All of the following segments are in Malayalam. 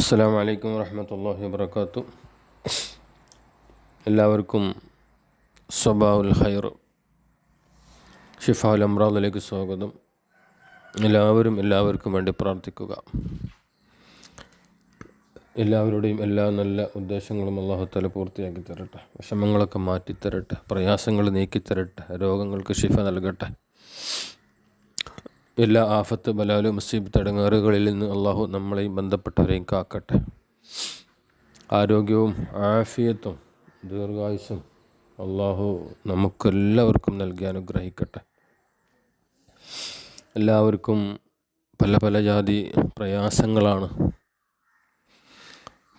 അസ്സാം വലൈക്കും വർഹമത്തല്ലാഹി വാബർക്കാത്തു എല്ലാവർക്കും സ്വബാഉൽ ഖൈർ ഷിഫാഉൽ അമ്രാദിലേക്ക് സ്വാഗതം. എല്ലാവരും എല്ലാവർക്കും വേണ്ടി പ്രാർത്ഥിക്കുക. എല്ലാവരുടെയും എല്ലാ നല്ല ഉദ്ദേശങ്ങളും അള്ളാഹുത്തല പൂർത്തിയാക്കി തരട്ടെ വിഷമങ്ങളൊക്കെ മാറ്റിത്തരട്ടെ പ്രയാസങ്ങൾ നീക്കിത്തരട്ടെ രോഗങ്ങൾക്ക് ഷിഫ നൽകട്ടെ. എല്ലാ ആഫത്ത് ബലാലു മുസീബ് തടങ്ങാറുകളിൽ നിന്ന് അള്ളാഹു നമ്മളെയും ബന്ധപ്പെട്ടവരെയും കാക്കട്ടെ. ആരോഗ്യവും ആഫിയത്തും ദീർഘായുസും അള്ളാഹു നമുക്കെല്ലാവർക്കും നൽകി അനുഗ്രഹിക്കട്ടെ. എല്ലാവർക്കും പല പല ജാതി പ്രയാസങ്ങളാണ്.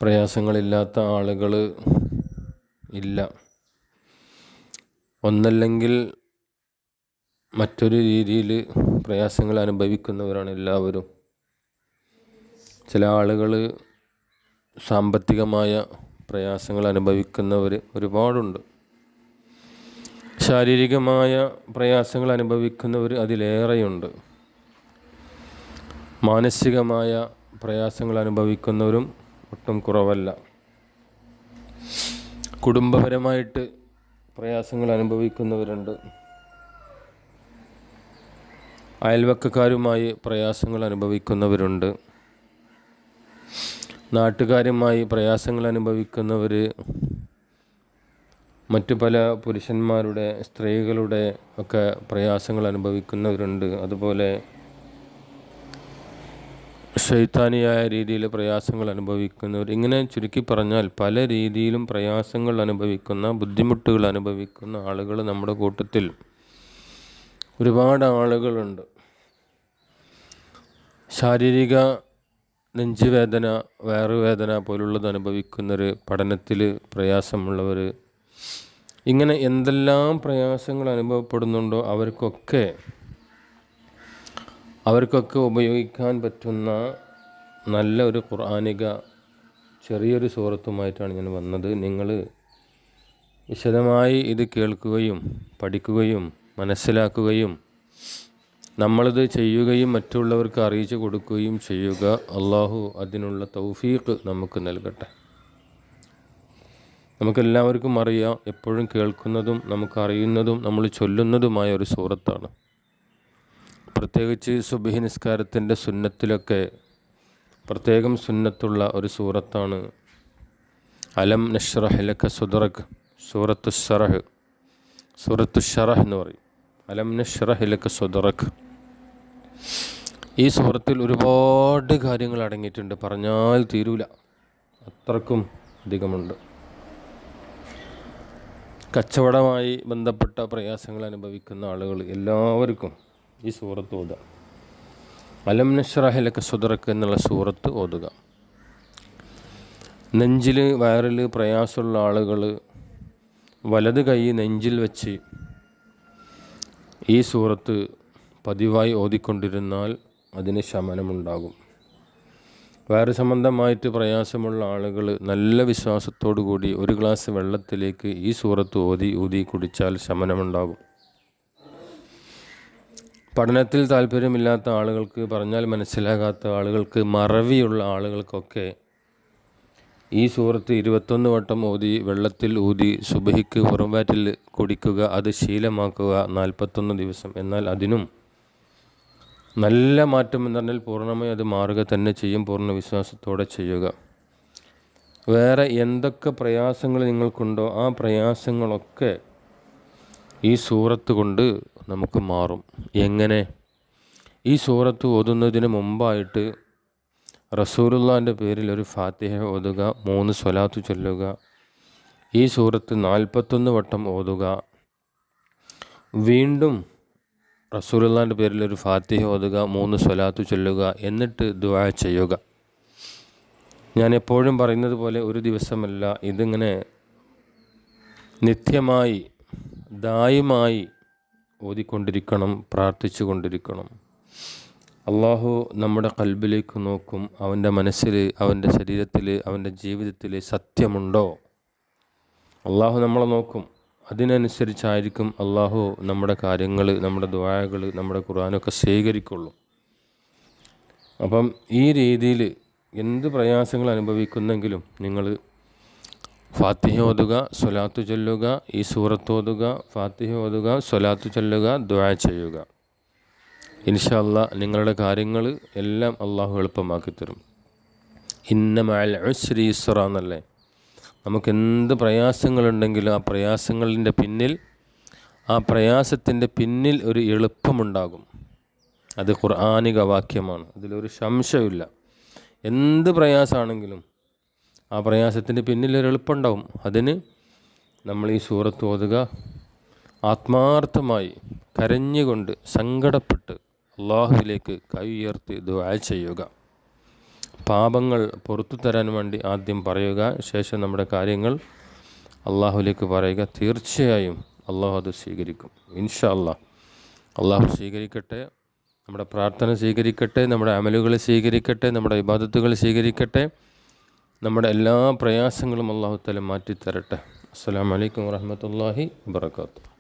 പ്രയാസങ്ങളില്ലാത്ത ആളുകൾ ഇല്ല. ഒന്നല്ലെങ്കിൽ മറ്റൊരു രീതിയിൽ പ്രയാസങ്ങൾ അനുഭവിക്കുന്നവരാണ് എല്ലാവരും. ചില ആളുകൾ സാമ്പത്തികമായ പ്രയാസങ്ങൾ അനുഭവിക്കുന്നവർ ഒരുപാടുണ്ട്. ശാരീരികമായ പ്രയാസങ്ങൾ അനുഭവിക്കുന്നവർ അതിലേറെയുണ്ട്. മാനസികമായ പ്രയാസങ്ങൾ അനുഭവിക്കുന്നവരും ഒട്ടും കുറവല്ല. കുടുംബപരമായിട്ട് പ്രയാസങ്ങൾ അനുഭവിക്കുന്നവരുണ്ട്. അയൽവക്കക്കാരുമായി പ്രയാസങ്ങൾ അനുഭവിക്കുന്നവരുണ്ട്. നാട്ടുകാരുമായി പ്രയാസങ്ങൾ അനുഭവിക്കുന്നവർ മറ്റു പല പുരുഷന്മാരുടെ സ്ത്രീകളുടെ ഒക്കെ പ്രയാസങ്ങൾ അനുഭവിക്കുന്നവരുണ്ട്. അതുപോലെ ശൈത്താനിയായ രീതിയിൽ പ്രയാസങ്ങൾ അനുഭവിക്കുന്നവർ. ഇങ്ങനെ ചുരുക്കി പറഞ്ഞാൽ പല രീതിയിലും പ്രയാസങ്ങൾ അനുഭവിക്കുന്ന ബുദ്ധിമുട്ടുകൾ അനുഭവിക്കുന്ന ആളുകൾ നമ്മുടെ കൂട്ടത്തിൽ ഒരുപാട് ആളുകളുണ്ട്. ശാരീരിക നെഞ്ചുവേദന വയറുവേദന പോലുള്ളത് അനുഭവിക്കുന്നവർ പഠനത്തിൽ പ്രയാസമുള്ളവർ ഇങ്ങനെ എന്തെല്ലാം പ്രയാസങ്ങൾ അനുഭവപ്പെടുന്നുണ്ടോ അവർക്കൊക്കെ അവർക്കൊക്കെ ഉപയോഗിക്കാൻ പറ്റുന്ന നല്ല ഒരു ഖുർആാനിക ചെറിയൊരു സുഹൃത്തുമായിട്ടാണ് ഞാൻ വന്നത്. നിങ്ങൾ വിശദമായി ഇത് കേൾക്കുകയും പഠിക്കുകയും മനസ്സിലാക്കുകയും നമ്മളിത് ചെയ്യുകയും മറ്റുള്ളവർക്ക് അറിയിച്ചു കൊടുക്കുകയും ചെയ്യുക. അള്ളാഹു അതിനുള്ള തൗഫീഖ് നമുക്ക് നൽകട്ടെ. നമുക്കെല്ലാവർക്കും അറിയാം എപ്പോഴും കേൾക്കുന്നതും നമുക്കറിയുന്നതും നമ്മൾ ചൊല്ലുന്നതുമായ ഒരു സൂറത്താണ്. പ്രത്യേകിച്ച് സുബഹി നിസ്കാരത്തിന്റെ സുന്നത്തിലൊക്കെ പ്രത്യേകം സുന്നത്തുള്ള ഒരു സൂറത്താണ്. അലം നഷ്റഹിലക്ക സുദറക് സൂറത്തു ഷറഹ് സൂറത്തു ഷറഹ് എന്ന് പറയും. അലം നഷ്റഹിലക്ക് സുദറക് ഈ സൂറത്തിൽ ഒരുപാട് കാര്യങ്ങൾ അടങ്ങിയിട്ടുണ്ട്. പറഞ്ഞാൽ തീരൂല. അത്രക്കും അധികമുണ്ട്. കച്ചവടമായി ബന്ധപ്പെട്ട പ്രയാസങ്ങൾ അനുഭവിക്കുന്ന ആളുകൾ എല്ലാവർക്കും ഈ സൂറത്ത് ഓതുക. അലം നഷ്റഹിലൊക്കെ സുദറക്ക് എന്നുള്ള സൂറത്ത് ഓതുക. നെഞ്ചിൽ വയറിൽ പ്രയാസമുള്ള ആളുകൾ വലത് കൈ നെഞ്ചിൽ വെച്ച് ഈ സൂറത്ത് പതിവായി ഓതിക്കൊണ്ടിരുന്നാൽ അതിന് ശമനമുണ്ടാകും. വയറ് സംബന്ധമായിട്ട് പ്രയാസമുള്ള ആളുകൾ നല്ല വിശ്വാസത്തോടു കൂടി ഒരു ഗ്ലാസ് വെള്ളത്തിലേക്ക് ഈ സൂറത്ത് ഓതി ഊതി കുടിച്ചാൽ ശമനമുണ്ടാകും. പഠനത്തിൽ താല്പര്യമില്ലാത്ത ആളുകൾക്ക് പറഞ്ഞാൽ മനസ്സിലാകാത്ത ആളുകൾക്ക് മറവിയുള്ള ആളുകൾക്കൊക്കെ ഈ സൂറത്ത് ഇരുപത്തൊന്ന് വട്ടം ഊതി വെള്ളത്തിൽ ഊതി സുബഹിക്ക് പുറംവാറ്റിൽ കുടിക്കുക അത് ശീലമാക്കുക നാൽപ്പത്തൊന്ന് ദിവസം. എന്നാൽ അതിനും നല്ല മാറ്റം എന്ന് പറഞ്ഞാൽ പൂർണമായി അത് മാറുക തന്നെ ചെയ്യും പൂർണ വിശ്വാസത്തോടെ ചെയ്യുക. വേറെ എന്തൊക്കെ പ്രയാസങ്ങൾ നിങ്ങൾക്കുണ്ടോ ആ പ്രയാസങ്ങളൊക്കെ ഈ സൂറത്ത് കൊണ്ട് നമുക്ക് മാറും. എങ്ങനെ? ഈ സൂറത്ത് ഓതുന്നതിന് മുമ്പായിട്ട് റസൂലുള്ളാന്റെ പേരിൽ ഒരു ഫാത്തിഹ ഓതുക മൂന്ന് സ്വലാത്തു ചൊല്ലുക. ഈ സൂറത്ത് നാൽപ്പത്തൊന്ന് വട്ടം ഓതുക. വീണ്ടും റസൂലുള്ളാന്റെ പേരിൽ ഒരു ഫാത്തിഹ ഓതുക മൂന്ന് സ്വലാത്തു ചൊല്ലുക എന്നിട്ട് ദുആ ചെയ്യുക. ഞാൻ എപ്പോഴും പറയുന്നത് പോലെ ഒരു ദിവസമല്ല ഇതിങ്ങനെ നിത്യമായി ദായുമായി ഓതിക്കൊണ്ടിരിക്കണം പ്രാർത്ഥിച്ചു കൊണ്ടിരിക്കണം അള്ളാഹു നമ്മുടെ കൽബിലേക്ക് നോക്കും അവന്റെ മനസ്സിൽ അവന്റെ ശരീരത്തിൽ അവന്റെ ജീവിതത്തിൽ സത്യമുണ്ടോ? അള്ളാഹു നമ്മളെ നോക്കും. അതിനനുസരിച്ചായിരിക്കും അള്ളാഹു നമ്മുടെ കാര്യങ്ങൾ നമ്മുടെ ദ്വായകൾ നമ്മുടെ ഖുർആാനൊക്കെ സ്വീകരിക്കുള്ളൂ അപ്പം ഈ രീതിയിൽ എന്ത് പ്രയാസങ്ങൾ അനുഭവിക്കുന്നെങ്കിലും നിങ്ങൾ ഫാത്തിഹ ഓതുക സ്വലാത്തു ചൊല്ലുക ഈ സൂറത്ത് ഓതുക ഫാത്തിഹ ഓതുക സ്വലാത്തു ചൊല്ലുക ദ്വാ ചെയ്യുക. ഇൻഷല്ല നിങ്ങളുടെ കാര്യങ്ങൾ എല്ലാം അള്ളാഹു എളുപ്പമാക്കി തരും. ഇന്ന മഅൽ ഉസ്രി ഇസ്ര എന്നല്ലേ? നമുക്ക് എന്ത് പ്രയാസങ്ങളുണ്ടെങ്കിലും ആ പ്രയാസങ്ങളിന്റെ പിന്നിൽ ആ പ്രയാസത്തിന്റെ പിന്നിൽ ഒരു എളുപ്പമുണ്ടാകും. അത് ഖുർആാനിക വാക്യമാണ്. അതിലൊരു സംശയമില്ല എന്ത് പ്രയാസമാണെങ്കിലും ആ പ്രയാസത്തിന്റെ പിന്നിൽ ഒരു എളുപ്പമുണ്ടാവും അതിന് നമ്മൾ ഈ സൂറത്ത് ഓതുക. ആത്മാർത്ഥമായി കരഞ്ഞുകൊണ്ട് സങ്കടപ്പെട്ട് അള്ളാഹുവിലേക്ക് കൈ ഉയർത്തി ദുആ ചെയ്യുക. പാപങ്ങൾ പുറത്തു തരാൻ വേണ്ടി ആദ്യം പറയുക ശേഷം നമ്മുടെ കാര്യങ്ങൾ അള്ളാഹുലേക്ക് പറയുക. തീർച്ചയായും അള്ളാഹു അത് സ്വീകരിക്കും. ഇൻഷാ അള്ളാഹ് അള്ളാഹു സ്വീകരിക്കട്ടെ നമ്മുടെ പ്രാർത്ഥന സ്വീകരിക്കട്ടെ നമ്മുടെ അമലുകൾ സ്വീകരിക്കട്ടെ നമ്മുടെ ഇബാദത്തുകൾ സ്വീകരിക്കട്ടെ. നമ്മുടെ എല്ലാ പ്രയാസങ്ങളും അള്ളാഹു തല മാറ്റിത്തരട്ടെ. അസ്സാം വലൈക്കും വാഹമത്തല്ലാഹി വാത്തു